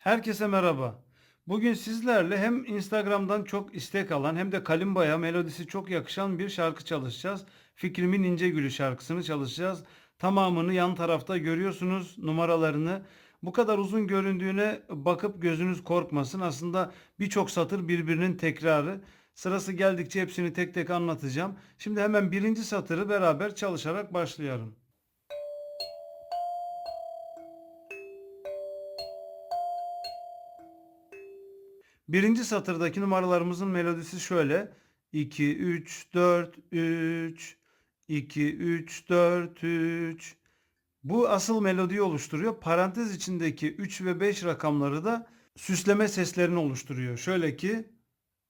Herkese merhaba. Bugün sizlerle hem Instagram'dan çok istek alan hem de Kalimba'ya melodisi çok yakışan bir şarkı çalışacağız. Fikrimin İnce Gülü şarkısını çalışacağız. Tamamını yan tarafta görüyorsunuz numaralarını. Bu kadar uzun göründüğüne bakıp gözünüz korkmasın. Aslında birçok satır birbirinin tekrarı. Sırası geldikçe hepsini tek tek anlatacağım. Şimdi hemen birinci satırı beraber çalışarak başlayalım. Birinci satırdaki numaralarımızın melodisi şöyle. 2, 3, 4, 3, 2, 3, 4, 3. Bu asıl melodiyi oluşturuyor. Parantez içindeki 3 ve 5 rakamları da süsleme seslerini oluşturuyor. Şöyle ki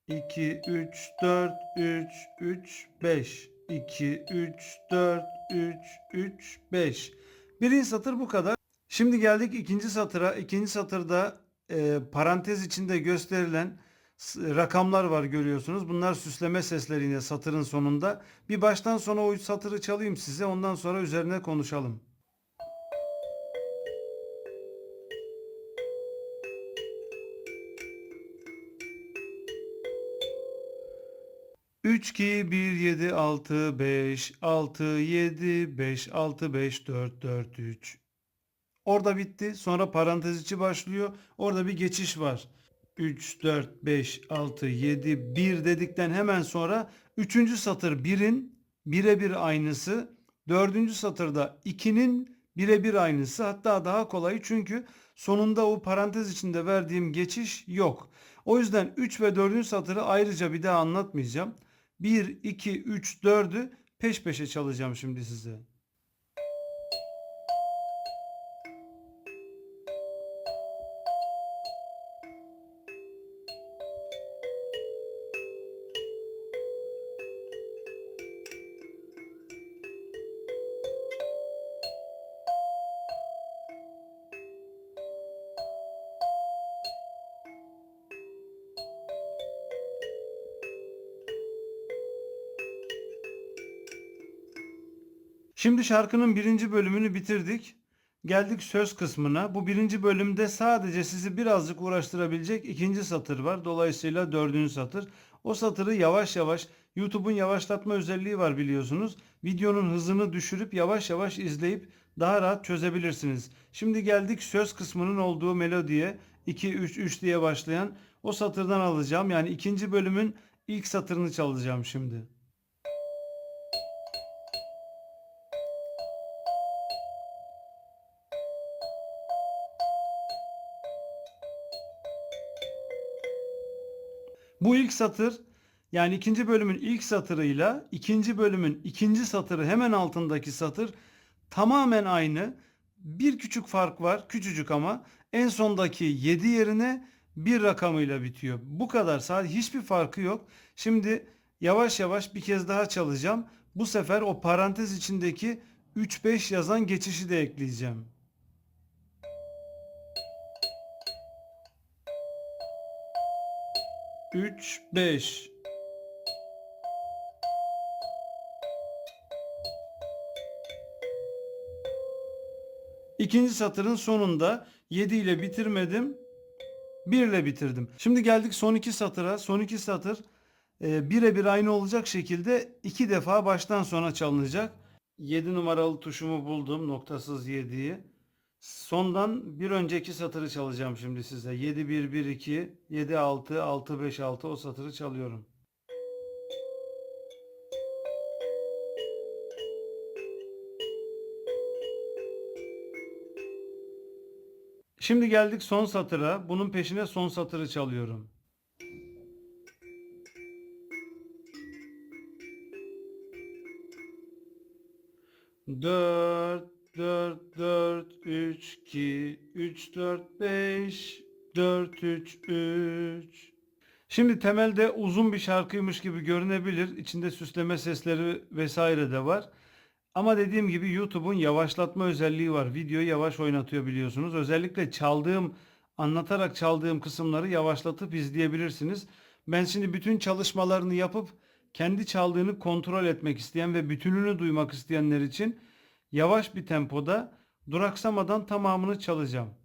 2, 3, 4, 3, 3, 5. 2, 3, 4, 3, 3, 5. Birinci satır bu kadar. Şimdi geldik ikinci satıra. İkinci satırda e, parantez içinde gösterilen rakamlar var görüyorsunuz. Bunlar süsleme sesleri satırın sonunda. Bir baştan sona o satırı çalayım size. Ondan sonra üzerine konuşalım. Üç, iki, bir, yedi, altı, beş, altı, yedi, beş, altı, beş, dört, dört, üç. Orada bitti. Sonra parantez içi başlıyor. Orada bir geçiş var. 3, 4, 5, 6, 7, 1 dedikten hemen sonra 3. satır 1'in birebir aynısı. 4. satırda 2'nin birebir aynısı. Hatta daha kolay çünkü sonunda o parantez içinde verdiğim geçiş yok. O yüzden 3 ve 4. satırı ayrıca bir daha anlatmayacağım. 1, 2, 3, 4'ü peş peşe çalacağım şimdi size. Şimdi şarkının birinci bölümünü bitirdik. Geldik söz kısmına. Bu birinci bölümde sadece sizi birazcık uğraştırabilecek ikinci satır var. Dolayısıyla dördüncü satır. O satırı yavaş yavaş YouTube'un yavaşlatma özelliği var biliyorsunuz. Videonun hızını düşürüp yavaş yavaş izleyip daha rahat çözebilirsiniz. Şimdi geldik söz kısmının olduğu melodiye. 2 3 3 diye başlayan o satırdan alacağım. Yani ikinci bölümün ilk satırını çalacağım şimdi. Bu ilk satır yani ikinci bölümün ilk satırıyla ikinci bölümün ikinci satırı hemen altındaki satır tamamen aynı. Bir küçük fark var, küçücük ama en sondaki 7 yerine bir rakamıyla bitiyor. Bu kadar sadece hiçbir farkı yok. Şimdi yavaş yavaş bir kez daha çalacağım. Bu sefer o parantez içindeki 3-5 yazan geçişi de ekleyeceğim. Üç, beş. İkinci satırın sonunda 7 ile bitirmedim. 1 ile bitirdim. Şimdi geldik son iki satıra. Son iki satır e, birebir aynı olacak şekilde iki defa baştan sona çalınacak. 7 numaralı tuşumu buldum. Noktasız 7'yi. Sondan bir önceki satırı çalacağım şimdi size. 7 1 1 2 7 6 6 5 6 o satırı çalıyorum. Şimdi geldik son satıra. Bunun peşine son satırı çalıyorum. Dört, dört, dört, üç, iki, üç, dört, beş, dört, üç, üç. Şimdi temelde uzun bir şarkıymış gibi görünebilir. İçinde süsleme sesleri vesaire de var. Ama dediğim gibi YouTube'un yavaşlatma özelliği var. Videoyu yavaş oynatıyor biliyorsunuz. Özellikle çaldığım, anlatarak çaldığım kısımları yavaşlatıp izleyebilirsiniz. Ben şimdi bütün çalışmalarını yapıp kendi çaldığını kontrol etmek isteyen ve bütününü duymak isteyenler için yavaş bir tempoda duraksamadan tamamını çalacağım.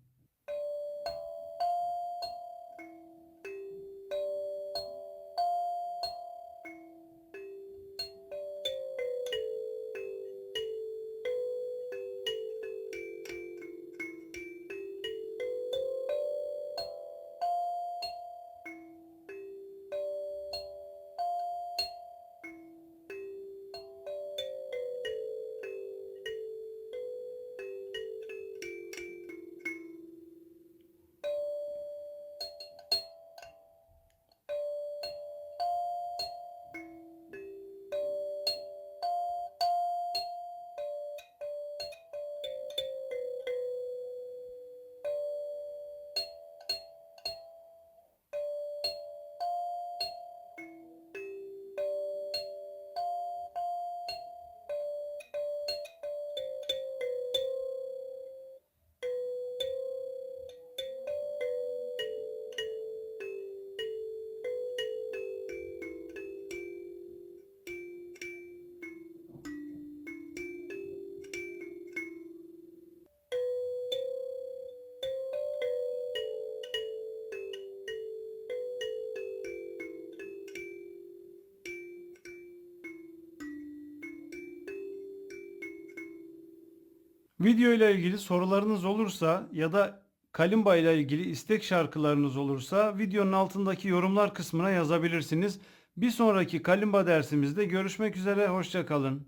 Video ile ilgili sorularınız olursa ya da kalimba ile ilgili istek şarkılarınız olursa videonun altındaki yorumlar kısmına yazabilirsiniz. Bir sonraki kalimba dersimizde görüşmek üzere, hoşça kalın.